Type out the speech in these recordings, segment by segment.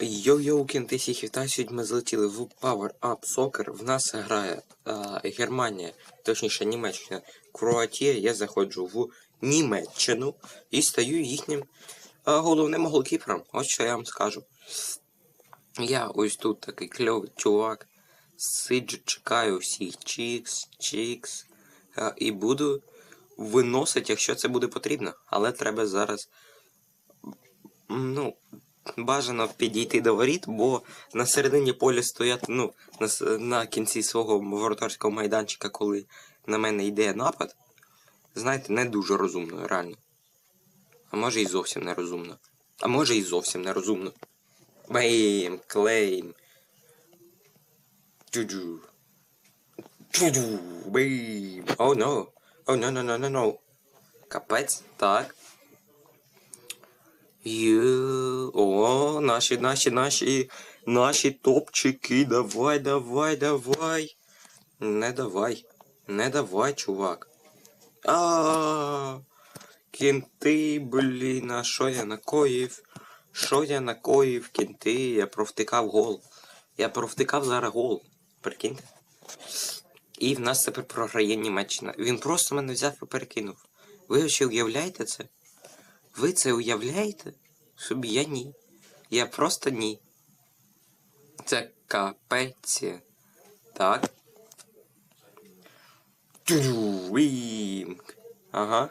Йо-йоу, кінти всіх сьогодні ми злетіли в Power Up Soccer. В нас грає а, Германія, точніше Німеччина, Кроатія. Я заходжу в Німеччину і стаю їхнім а, головним голкіпером. Ось що я вам скажу. Я ось тут такий кльовий чувак. Сиджу, чекаю всіх чікс, чікс. а, і буду виносити, якщо це буде потрібно. Але треба зараз. Ну, бажано підійти до воріт, бо на середині поля стоять, ну, на, на кінці свого воротарського майданчика, коли на мене йде напад, знаєте, не дуже розумно, реально. А може і зовсім не розумно. А може і зовсім не розумно. Бейм, клейм. Джуджу, бейм. О, но. О, но, но, но, но, но. Капець, так. Є, о, наші, наші, наші, наші топчики. Давай, давай, давай. Не давай. Не давай, чувак. А, кінти, блін, а що я накоїв? Що я накоїв, кінти? Я провтикав гол. Я провтикав зараз гол. Прикиньте. І в нас тепер програє Німеччина. Він просто мене взяв і перекинув. Ви ще уявляєте це? Ви це уявляєте? Собі я ні. Я просто ні. Це капець. Так. Вінг. Ага.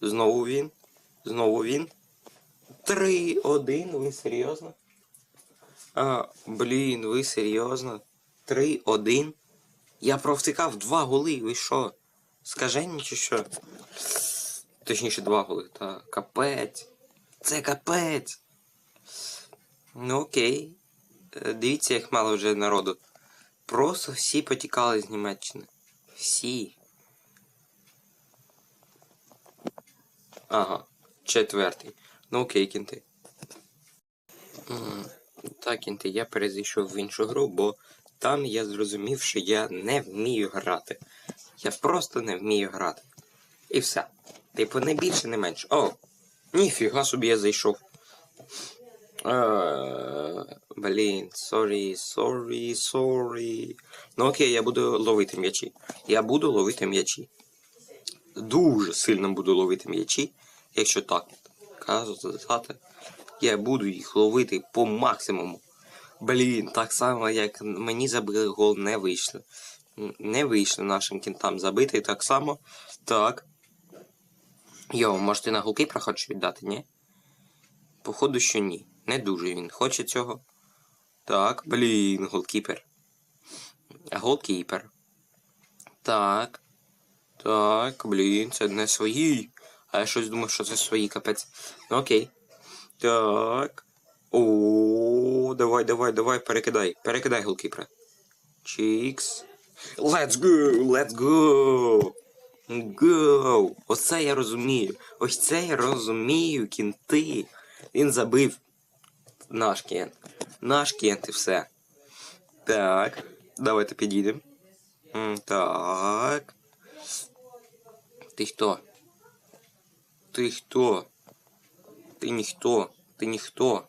Знову він. Знову він. Три, один, ви серйозно? А, блін, ви серйозно? Три, один. Я провтикав два голи, ви що? Скажені чи що? Точніше, два голи, та капець. Це капець. Ну окей. Е, Дивіться, як мало вже народу. Просто всі потікали з Німеччини. Всі. Ага, четвертий. Ну окей, кінти. Так, кінти, я перезайшов в іншу гру, бо там я зрозумів, що я не вмію грати. Я просто не вмію грати. І все. Типу, не більше, не менше. О! Ніфіга собі я зайшов. Е, Блін, сорі, сорі, сорі. Ну окей, я буду ловити м'ячі. Я буду ловити м'ячі. Дуже сильно буду ловити м'ячі, якщо так казати. Я буду їх ловити по максимуму. Блін, так само, як мені забили гол, не вийшло. Не вийшло нашим кінтам забити так само. Так. Йо, може ти на голкіпера хочеш віддати, ні? Походу, що ні. Не дуже він хоче цього. Так, блін, голкіпер. Голкіпер. Так. Так, блін, це не свої. А я щось думав, що це свої капець. Ну окей. Так. О, давай, давай, давай, перекидай. Перекидай голкіпера. Чікс. Let's go! Let's go! Go! Оце я розумію. Ось це я розумію, кінти. Він забив наш кент. Наш кент і все. Так. Давайте підійдемо. Так. Ти хто? Ти хто? Ти ніхто. Ти ніхто.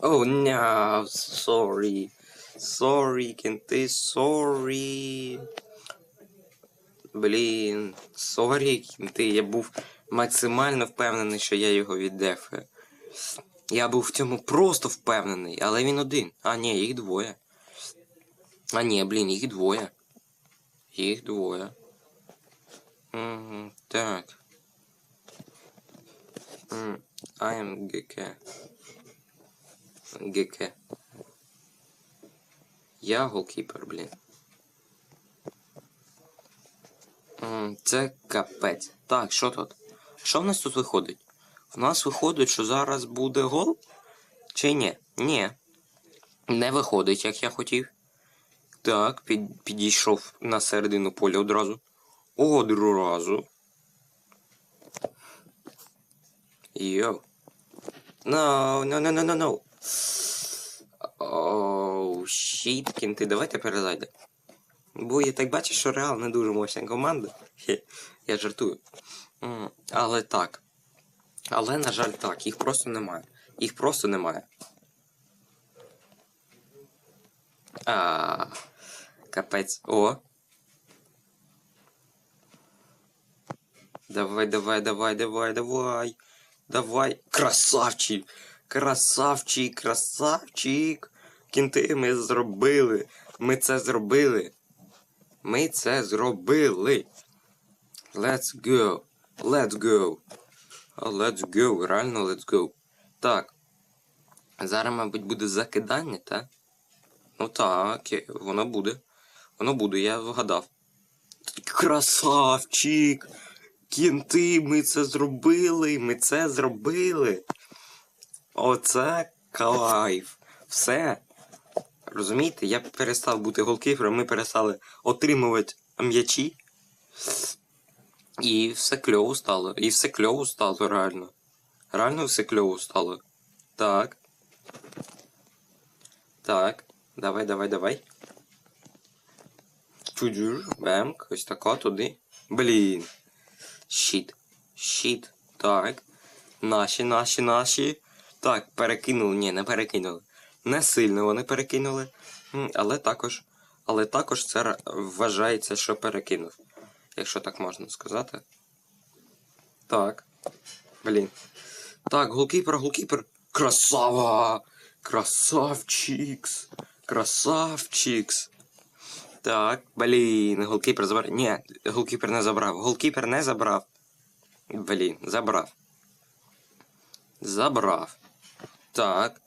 Oh no, sorry. Sorry, кенти, sorry. Блін, сорі, кінти, я був максимально впевнений, що я його віддефаю. Я був в цьому просто впевнений, але він один. А ні, їх двоє. А ні, блін, їх двоє. Їх двоє. Угу, так. I am GK. GK. Я голкіпер, блін. М, Це капець. Так, що тут? Що в нас тут виходить? В нас виходить, що зараз буде гол? Чи ні? Ні. Не виходить, як я хотів. Так, під, підійшов на середину поля одразу. Одразу. Йоу. No, no, no, no, no, no. Оу, щіт, кінти, давайте перезайдемо. Бо я так бачу, що Реал не дуже мощна команда. Хе, я жартую. Але так. Але, на жаль, так, їх просто немає. Їх просто немає. А, капець. О. Давай, давай, давай, давай, давай. Давай. Красавчик. Красавчик, красавчик. Кінти ми зробили. Ми це зробили. Ми це зробили. Let's go. Let's go. Let's go. Реально let's go. Так. Зараз, мабуть, буде закидання, так? Ну так, воно буде. Воно буде, я вгадав. Красавчик! Кінти, ми це зробили! Ми це зробили! Оце кайф! Все. Розумієте, я перестав бути голкіпером, ми перестали отримувати м'ячі. І все кльово стало. І все кльово стало, реально. Реально все кльово стало. Так. Так. Давай, давай, давай. Чудюж, бемк, ось така туди. Блін. Щит. Щит. Так. Наші, наші, наші. Так, перекинули. Ні, не перекинули. Не сильно вони перекинули. Але також. Але також це вважається, що перекинув. Якщо так можна сказати. Так. Блін. Так, голкіпер, голкіпер. Красава! Красавчикс! Красавчикс! Так, блін, голкіпер забрав. Ні, голкіпер не забрав. Голкіпер не забрав. Блін, забрав. Забрав. Так.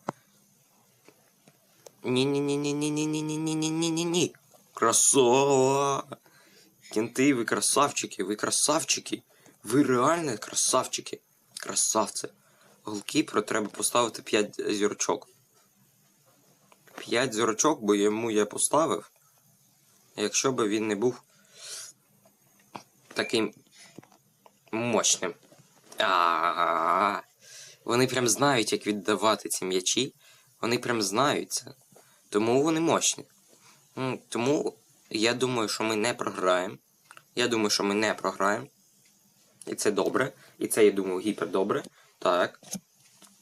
Ні-ні-ні-ні-ні-ні-ні-ні-ні-ні-ні-ні-ні. Красава! Кінти, ви красавчики, ви красавчики. Ви реально красавчики. Красавці. Голкіперу треба поставити 5 зірочок. 5 зірочок, бо йому я поставив. Якщо би він не був таким мощним. А, вони прям знають, як віддавати ці м'ячі. Вони прям знають це. Тому вони мощні. Тому я думаю, що ми не програємо. Я думаю, що ми не програємо. І це добре. І це, я думаю, гіпер добре. Так.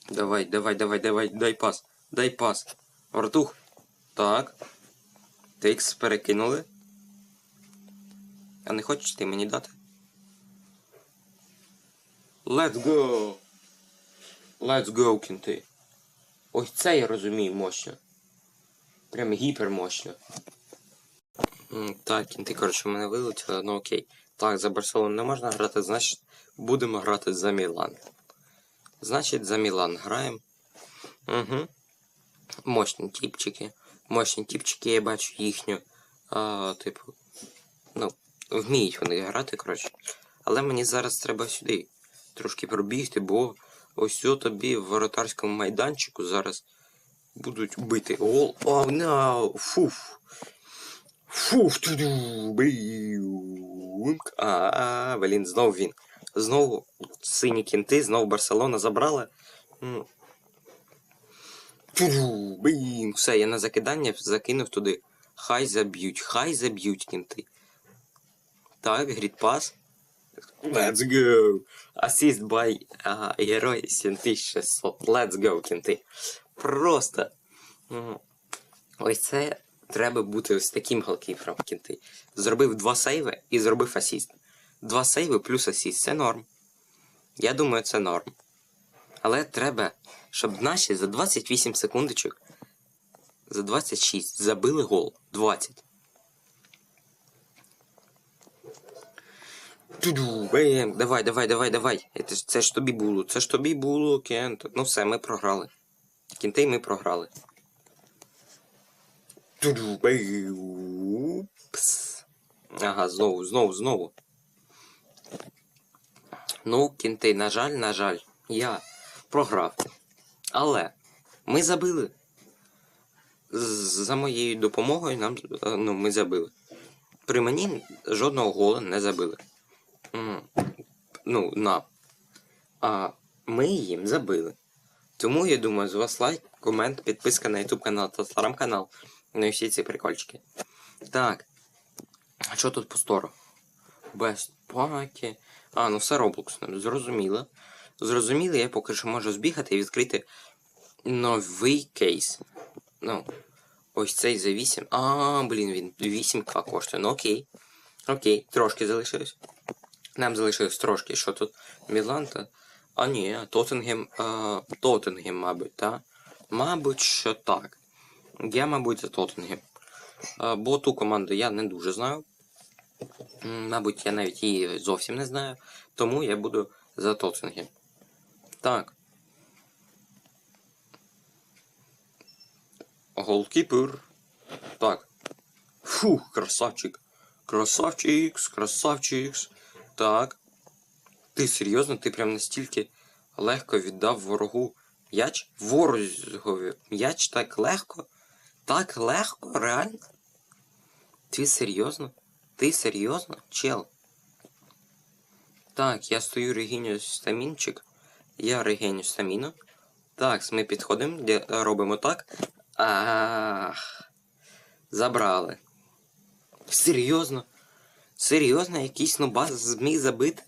Давай, давай, давай, давай, дай пас. Дай пас. Вартух. Так. Тикс перекинули. А не хочеш ти мені дати? Let's go! Let's go, кінти. Ось це я розумію мощно. Прям гіпермощно. Так, кінти, коротше, мене вилетіли, ну окей. Так, за Барселону не можна грати, значить будемо грати за Мілан. Значить, за Мілан граємо. Угу. Мощні тіпчики. Мощні тіпчики, я бачу їхню. А, типу. Ну, вміють вони грати, коротше. Але мені зараз треба сюди трошки пробігти, бо ось о тобі в воротарському майданчику зараз будуть бити гол. О, no! Фуф! Фуф! туду, бийк. А, блін, знов він. Знову сині кінти, знову Барселона забрала. Туду. Все, я на закидання закинув туди. Хай заб'ють, хай заб'ють кінти. Так, грідпас. Let's go! Assist by а, герой 7600. Let's go, кінти. Просто. Ось це треба бути ось таким голкіпером кінти. Зробив два сейви і зробив асіст. Два сейви плюс асіст. Це норм. Я думаю, це норм. Але треба, щоб наші за 28 секундочок, за 26 забили гол. 20. Туду, бем, давай, давай, давай, давай. Це ж тобі було, це ж тобі було, Кент. Ну все, ми програли. Кінтей ми програли. Пс. Ага, знову, знову, знову. Ну, кінти, на жаль, на жаль, я програв. Але ми забили. За моєю допомогою нам е, ну, ми забили. При мені жодного гола не забили. Ну, на. А ми їм забили. Тому я думаю, з вас лайк, комент, підписка на YouTube канал та телеграм-канал. Ну і всі ці прикольчики. Так. А що тут по стору? Best Pack. А, ну все Roblox. Зрозуміло. Зрозуміло, я поки що можу збігати і відкрити новий кейс. Ну, Ось цей за 8. А, блін, він 8к коштує. Ну окей. Окей, трошки залишилось. Нам залишилось трошки, що тут? Мілан та. А ні, Тоттенгем. А, Тоттенгем, мабуть, так? Мабуть, що так. Я, мабуть, за Тоттенгем. А, бо ту команду я не дуже знаю. Мабуть, я навіть її зовсім не знаю. Тому я буду за Тоттенгем. Так. Голкіпер. Так. Фух, красавчик. Красавчикс, красавчикс. Так. Ти серйозно? Ти прям настільки легко віддав ворогу м'яч? Ворозгові м'яч так легко? Так легко, реально? Ти серйозно? Ти серйозно? Чел? Так, я стою регіню стамінчик. Я регеню стаміну. Так, ми підходимо, робимо так. Ах. Забрали. Серйозно? Серйозно, якийсь нубас зміг забити?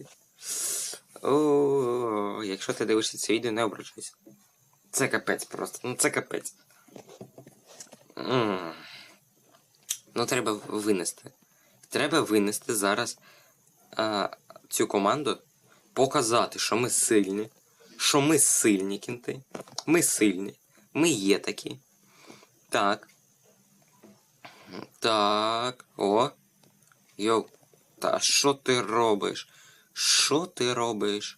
О, якщо ти дивишся це відео, не ображайся. Це капець просто. Ну це капець. Ну треба винести. Треба винести зараз а, цю команду, показати, що ми сильні. Що ми сильні кінти. Ми сильні. Ми є такі. Так. Так. О. Йоу. Та що ти робиш? Що ти робиш?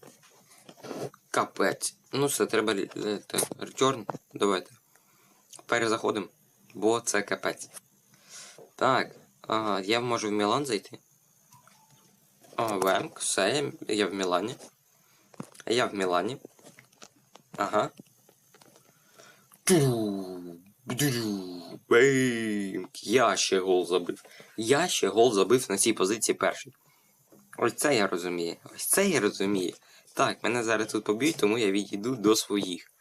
Капець. Ну все, треба ретерн. Давайте. Перезаходимо. Бо це капець. Так. Ага, я можу в Мілан зайти. О, Вемк, все, я, в Мілані. Я в Мілані. Ага. Беймк. Я ще гол забив. Я ще гол забив на цій позиції перший. Ось це я розумію. Ось це я розумію. Так, мене зараз тут поб'ють, тому я відійду до своїх.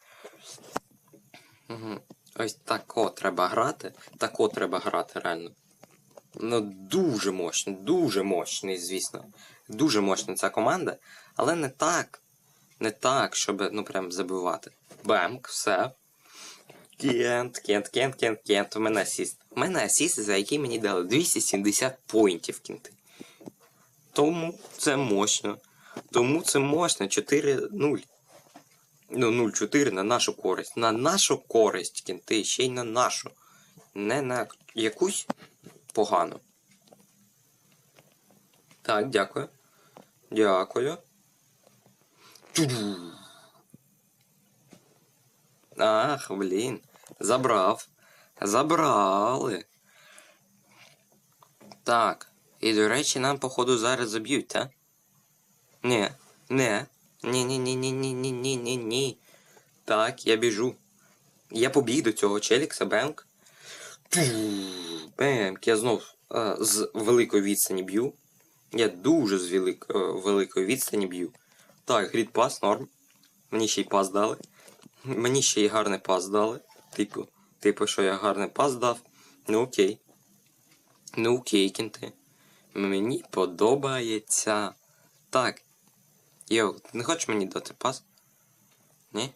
Угу. Ось тако треба грати. Тако треба грати, реально. Ну, дуже мощно, дуже мощний, звісно. Дуже мощна ця команда, але не так. Не так, щоб ну прям забивати. Бемк, все. Кент, кент, кент, кент, кент. У мене асіст. У мене асіст, за який мені дали 270 поінтів кінти. Тому це мощно. Тому це мощно. 4-0. Ну, 0-4 на нашу користь. На нашу користь, кінти, ще й на нашу. Не на якусь погану. Так, дякую. Дякую. Ах, блін. Забрав. Забрали. Так. І, до речі, нам, походу, зараз заб'ють, та? Ні, не. Ні-ні-ні-ні-ні-ні-ні-ні. Так, я біжу. Я побіг до цього челікса, Бенк. Бенк, я знов а, з великої відстані б'ю. Я дуже з велик... Е, великої відстані б'ю. Так, грід пас, норм. Мені ще й пас дали. Мені ще й гарний пас дали. Типу, типу, що я гарний пас дав. Ну окей. Ну окей, кінти. Мені подобається. Так. Йоу, не хочеш мені дати пас? Ні?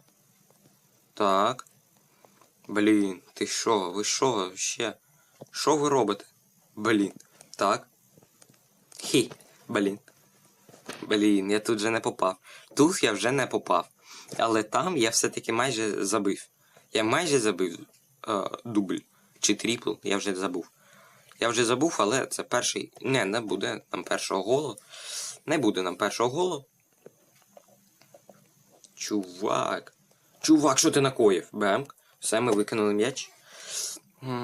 Так. Блін, ти що? Ви що ще? Що ви робите? Блін. Так. Хі, блін. Блін, я тут вже не попав. Тут я вже не попав. Але там я все-таки майже забив. Я майже забив е, дубль чи трипл, я вже забув. Я вже забув, але це перший. Не, не буде нам першого голу. Не буде нам першого голу. Чувак. Чувак, що ти накоїв? Бемк. Все, ми викинули м'яч.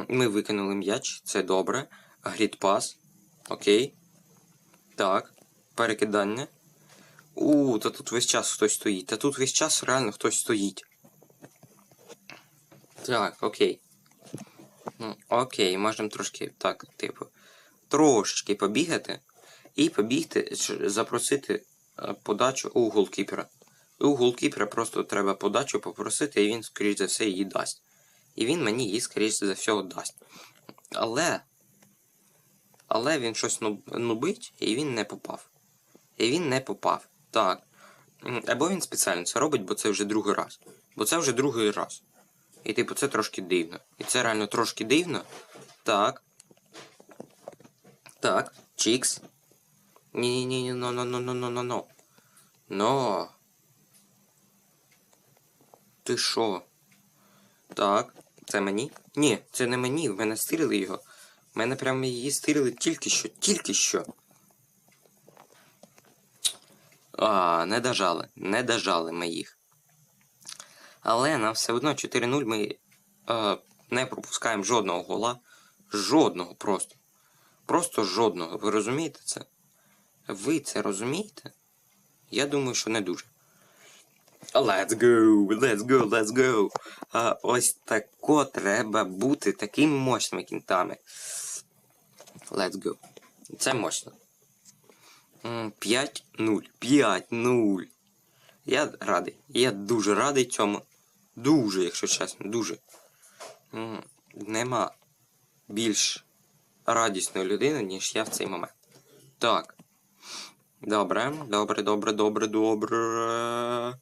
Ми викинули м'яч, це добре. Грід пас. Окей. Так. Перекидання. У, та тут весь час хтось стоїть. Та тут весь час реально хтось стоїть. Так, окей. М, Окей, можемо трошки так, типу, трошечки побігати і побігти, запросити е, подачу у голкіпера. У голкіпера просто треба подачу попросити, і він, скоріш за все, її дасть. І він мені її, скоріш за всього, дасть. Але. Але він щось нуб- нубить, і він не попав. І він не попав. Так. Або він спеціально це робить, бо це вже другий раз. Бо це вже другий раз. І типу, це трошки дивно. І це реально трошки дивно. Так. Так, чікс. Ні-ні-ні, но но но но но но но Но. Ти що? Так, це мені? Ні, це не мені, в мене стирили його. В мене прямо її стирили тільки що, тільки що. А, не дожали, не дожали ми їх. Але нам все одно 4-0 ми е, не пропускаємо жодного гола. Жодного просто. Просто жодного. Ви розумієте це? Ви це розумієте? Я думаю, що не дуже. Let's go, let's go, let's go. А, ось тако треба бути такими мощними кінтами. Let's go. Це мощно. М, 5-0. 5-0. Я радий. Я дуже радий цьому. Дуже, якщо чесно, дуже. Нема більш радісної людини, ніж я в цей момент. Так. Добре, добре, добре, добре, добре.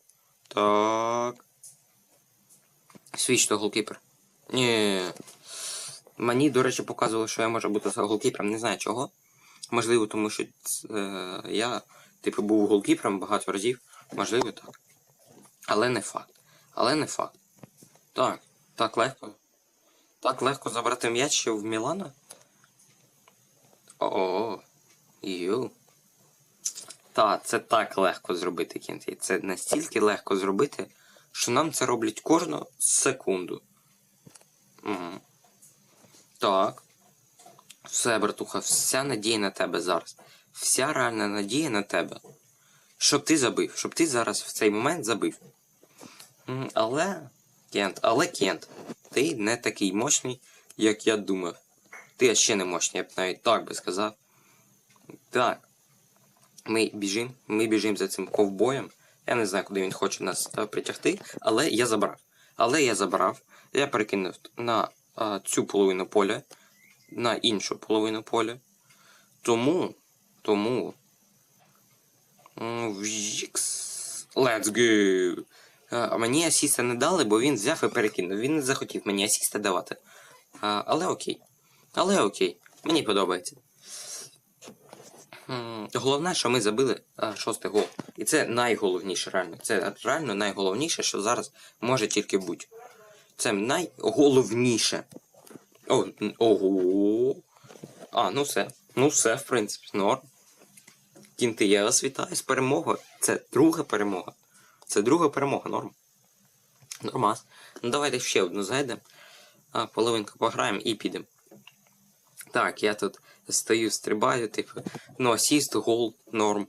Так. Свіч то голкіпер. Ні. Мені, до речі, показували, що я можу бути голкіпером, не знаю чого. Можливо, тому що е, я, типу, був голкіпером багато разів. Можливо, так. Але не факт. Але не факт. Так, так легко. Так легко забрати м'яч ще в Мілана. О, ю. Та, це так легко зробити, кінти. Це настільки легко зробити, що нам це роблять кожну секунду. Угу. Так. Все, братуха, вся надія на тебе зараз. Вся реальна надія на тебе. Щоб ти забив, щоб ти зараз в цей момент забив. Але, Кент, але Кент, ти не такий мощний, як я думав. Ти ще не мощний, я б навіть так би сказав. Так. Ми біжимо, ми біжимо за цим ковбоєм. Я не знаю, куди він хоче нас е, притягти, але я забрав. Але я забрав. Я перекинув на е, цю половину поля, на іншу половину поля. Тому, тому. Let's go. Е, Мені асіста не дали, бо він взяв і перекинув. Він не захотів мені асіста давати. А, але окей. Але окей. Мені подобається. Головне, що ми забили а, шостий гол. І це найголовніше, реально. Це реально найголовніше, що зараз може тільки бути. Це найголовніше. О, ого. А, ну все. Ну все, в принципі, норм. Кінти, я вас вітаю з перемогою. Це друга перемога. Це друга перемога, норм. Нормас. Ну давайте ще одну зайдемо. Половинку пограємо і підемо. Так, я тут стою, стрибаю, типу, ну, асіст, гол, норм.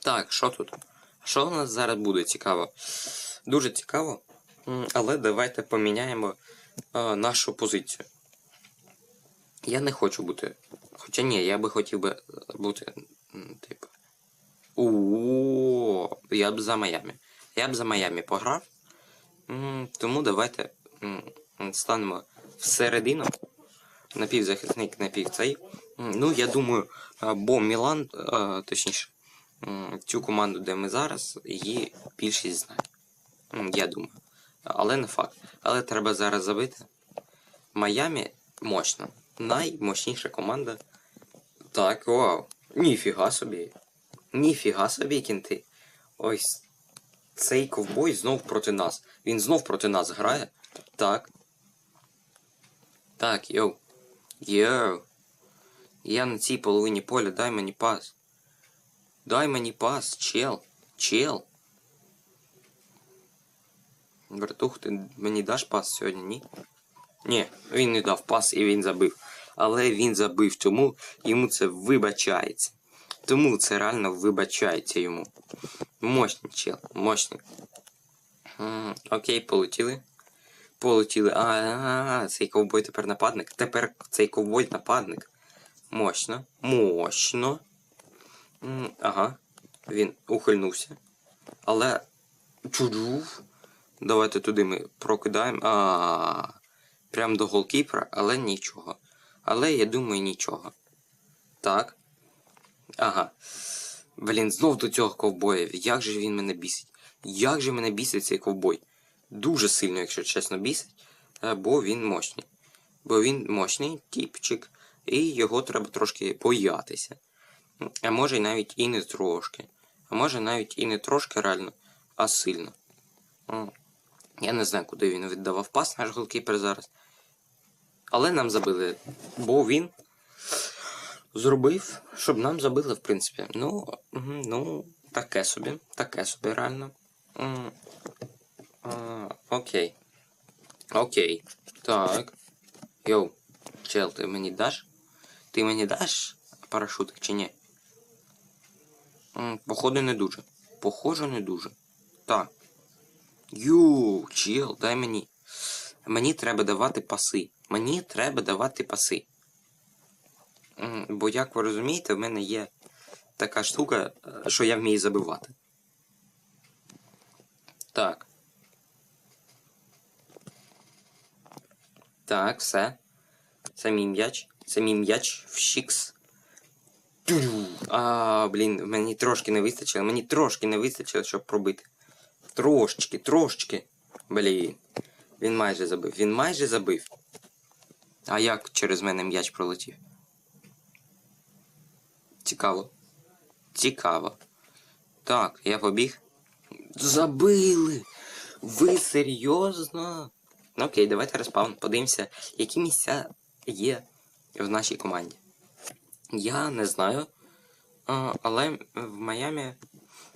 Так, що тут? Що у нас зараз буде цікаво? Дуже цікаво. Але давайте поміняємо е, нашу позицію. Я не хочу бути. Хоча ні, я би хотів би бути. Типу. О, я б за Майами. Я б за Майами пограв. Тому давайте станемо всередину. Напівзахисник, напівцей. Ну, я думаю, бо Мілан, точніше, цю команду, де ми зараз, її більшість знає. Я думаю. Але не факт. Але треба зараз забити. Майамі мощна. Наймощніша команда. Так, вау. Ніфіга собі. Ніфіга собі, кінти. Ось цей ковбой знов проти нас. Він знов проти нас грає. Так. Так, йоу. Йоу. Я на цій половині поля, дай мені пас. Дай мені пас, чел. Чел. Братух, ти мені даш пас сьогодні, ні? Ні, він не дав пас і він забив. Але він забив, тому йому це вибачається. Тому це реально вибачається йому. Мощний чел, мощний. М, Окей, полетіли. Полетіли. А, а, а, цей ковбой тепер нападник. Тепер цей ковбой нападник. Мощно. Мощно. М, Ага. Він ухильнувся. Але. Чуджув. Давайте туди ми прокидаємо. А. Прям до голкіпера, але нічого. Але я думаю, нічого. Так. Ага. Блін, знов до цього ковбоя. Як же він мене бісить? Як же мене бісить цей ковбой? дуже сильно, якщо чесно, бісить, е, бо він мощний. Бо він мощний тіпчик, і його треба трошки боятися. А може навіть і не трошки. А може навіть і не трошки реально, а сильно. Я не знаю, куди він віддавав пас наш голкіпер зараз. Але нам забили, бо він зробив, щоб нам забили, в принципі. Ну, ну, таке собі, таке собі реально. Окей. Окей. Так. Йоу, чел, ти мені даш? Ти мені даш парашутик чи ні? Походу не дуже. Похоже, не дуже. Так. Йоу, чел, дай мені. Мені треба давати паси. Мені треба давати паси. Бо, як ви розумієте, в мене є така штука, е, що я вмію забивати. Так. Так, все. Це мій м'яч. Це мій м'яч в Шікс. А, блін, мені трошки не вистачило. Мені трошки не вистачило, щоб пробити. Трошечки, трошечки. Блін. Він майже забив. Він майже забив. А як через мене м'яч пролетів? Цікаво. Цікаво. Так, я побіг. Забили! Ви серйозно? Ну окей, давайте розпавн. Подивимося, які місця є в нашій команді. Я не знаю. Але в Майамі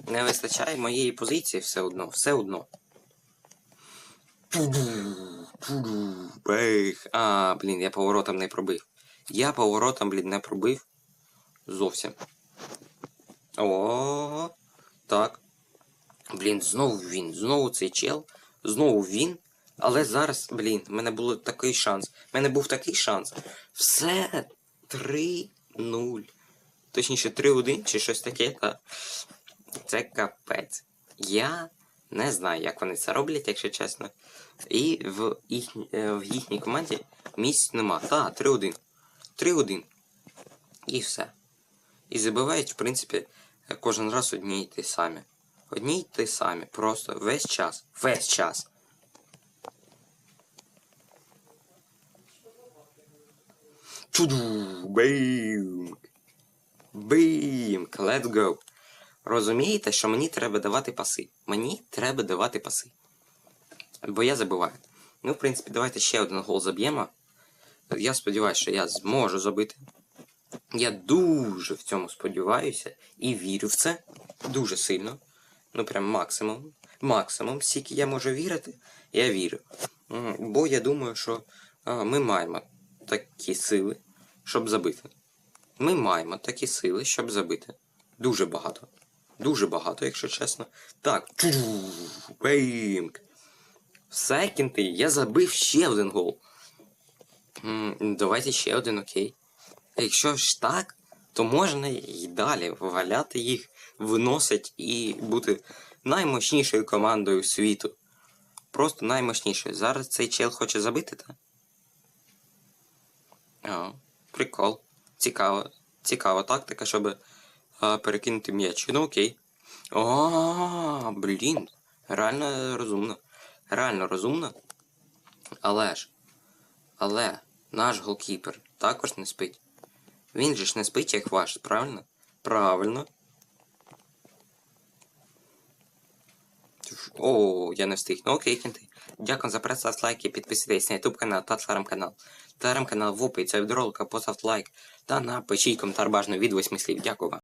не вистачає моєї позиції все одно. Все одно. Бейх. А, блін, я поворотом не пробив. Я поворотом, блін, не пробив. Зовсім. О, так. Блін, знову він, знову цей чел, знову він. Але зараз, блін, в мене був такий шанс. В мене був такий шанс. Все 3-0. Точніше, 3-1 чи щось таке. Та... Це капець. Я не знаю, як вони це роблять, якщо чесно. І в, їх... е, в їхній команді місць нема. Та, 3-1. 3-1. І все. І забивають, в принципі, кожен раз одні й ті самі. Одні й ті самі. Просто весь час. Весь час. Чуду! Бейм! Бейм! Let's go! Розумієте, що мені треба давати паси. Мені треба давати паси. Бо я забиваю. Ну, в принципі, давайте ще один гол заб'ємо. Я сподіваюся, що я зможу забити. Я дуже в цьому сподіваюся і вірю в це дуже сильно. Ну, прям максимум. Максимум, скільки я можу вірити, я вірю. Бо я думаю, що ми маємо такі сили, щоб забити. Ми маємо такі сили, щоб забити. Дуже багато. Дуже багато, якщо чесно. Так. Беймк. Все, кінти, я забив ще один гол. Давайте ще один, окей. Якщо ж так, то можна і далі валяти їх, виносить і бути наймощнішою командою світу. Просто наймощнішою. Зараз цей чел хоче забити, та? А, прикол. Цікаво. Цікава тактика, щоб а, перекинути м'яч. Ну окей. О, блін. Реально розумно. Реально розумно. Але ж. Але наш голкіпер також не спить. Він же ж не спить, як ваш, правильно? Правильно. О, я не встиг. Ну окей, кінти. Дякую за перегляд, лайки, підписуйтесь на YouTube канал та телеграм-канал. Телеграм-канал в описі від ролика, поставте лайк та напишіть коментар бажано від восьми слів. Дякую вам.